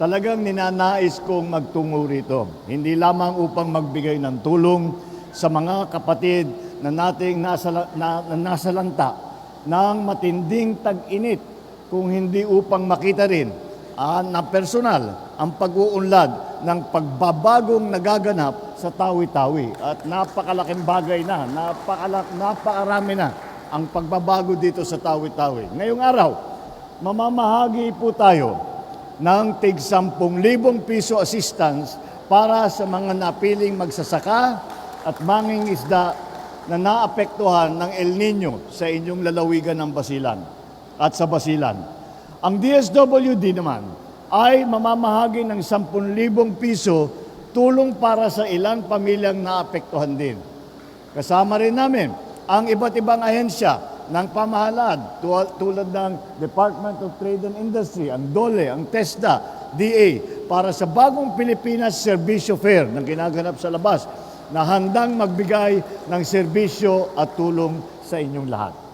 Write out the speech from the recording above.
talagang ninanais kong magtungo rito. Hindi lamang upang magbigay ng tulong sa mga kapatid na nating nasa, na, na nasa lanta ng matinding tag-init, kung hindi upang makita rin ah, na personal ang pag-uunlad ng pagbabagong nagaganap sa tawi-tawi. At napakalaking bagay na, napakala, napakarami na ang pagbabago dito sa tawi-tawi. Ngayong araw, mamamahagi po tayo ng tig 10,000 piso assistance para sa mga napiling magsasaka at manging isda na naapektuhan ng El Nino sa inyong lalawigan ng Basilan at sa Basilan. Ang DSWD naman ay mamamahagi ng 10,000 piso tulong para sa ilang pamilyang naapektuhan din. Kasama rin namin ang iba't ibang ahensya ng pamahalaan tu- tulad ng Department of Trade and Industry, ang DOLE, ang TESDA, DA, para sa bagong Pilipinas Servisyo Fair na ginaganap sa labas na handang magbigay ng serbisyo at tulong sa inyong lahat.